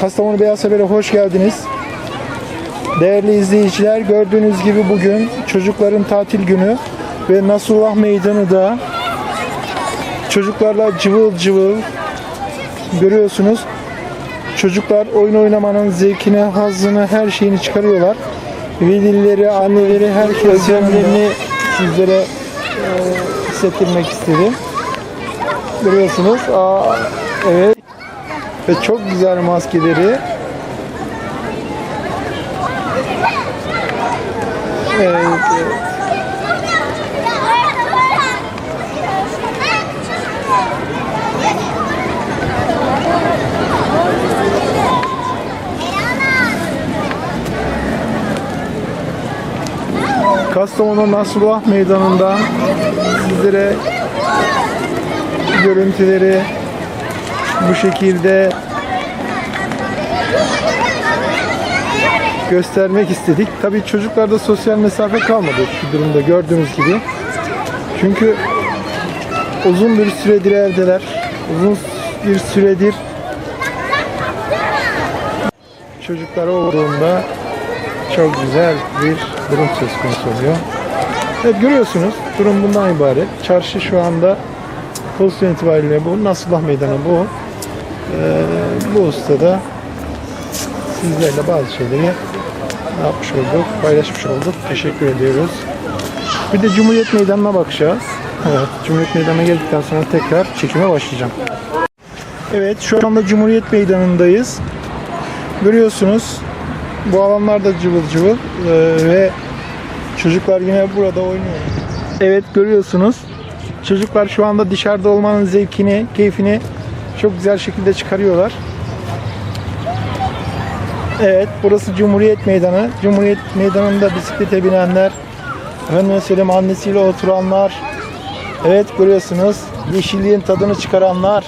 Kastamonu Beyaz Haber'e hoş geldiniz. Değerli izleyiciler gördüğünüz gibi bugün çocukların tatil günü ve Nasrullah Meydanı da çocuklarla cıvıl cıvıl görüyorsunuz. Çocuklar oyun oynamanın zevkine, hazzını, her şeyini çıkarıyorlar. Velileri, anneleri, herkes yönlerini sizlere e, hissettirmek istedim. Görüyorsunuz. Aa, evet. Ve çok güzel maskeleri. Evet. Kastamonu Nasrullah Meydanı'ndan sizlere görüntüleri bu şekilde göstermek istedik. Tabii çocuklarda sosyal mesafe kalmadı şu durumda gördüğünüz gibi. Çünkü uzun bir süredir evdeler. Uzun bir süredir çocuklar olduğunda çok güzel bir durum söz konusu oluyor. Evet görüyorsunuz durum bundan ibaret. Çarşı şu anda pozisyon itibariyle bu. Nasrullah Meydanı bu. Ee, bu ustada sizlerle bazı şeyleri yapmış olduk, paylaşmış olduk. Teşekkür ediyoruz. Bir de Cumhuriyet Meydanı'na bakacağız. Evet, Cumhuriyet Meydanı'na geldikten sonra tekrar çekime başlayacağım. Evet, şu anda Cumhuriyet Meydanı'ndayız. Görüyorsunuz, bu alanlar da cıvıl cıvıl ee, ve çocuklar yine burada oynuyor. Evet, görüyorsunuz. Çocuklar şu anda dışarıda olmanın zevkini, keyfini çok güzel şekilde çıkarıyorlar. Evet, burası Cumhuriyet Meydanı. Cumhuriyet Meydanı'nda bisiklete binenler, efendim söyleyeyim annesiyle oturanlar, evet görüyorsunuz yeşilliğin tadını çıkaranlar,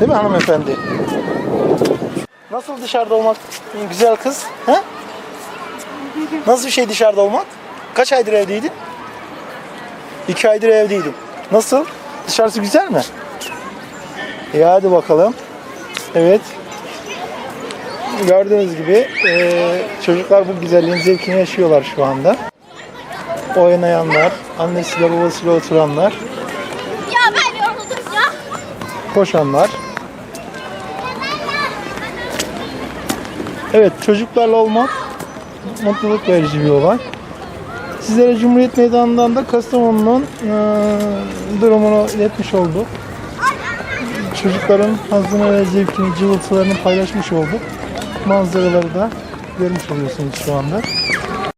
değil mi hanımefendi? Nasıl dışarıda olmak güzel kız? He? Nasıl bir şey dışarıda olmak? Kaç aydır evdeydin? İki aydır evdeydin. Nasıl? Dışarısı güzel mi? İyi hadi bakalım. Evet. Gördüğünüz gibi eee, çocuklar bu güzelliğin zevkini yaşıyorlar şu anda. Oynayanlar, annesiyle babasıyla oturanlar, Ya ben yoruldum ya. koşanlar. Evet çocuklarla olmak mutluluk verici bir olay. Sizlere Cumhuriyet Meydanı'ndan da Kastamonu'nun eee, durumunu iletmiş olduk. Çocukların hazzını ve zevkini, cıvıltılarını paylaşmış olduk. Manzaraları da görmüş oluyorsunuz şu anda.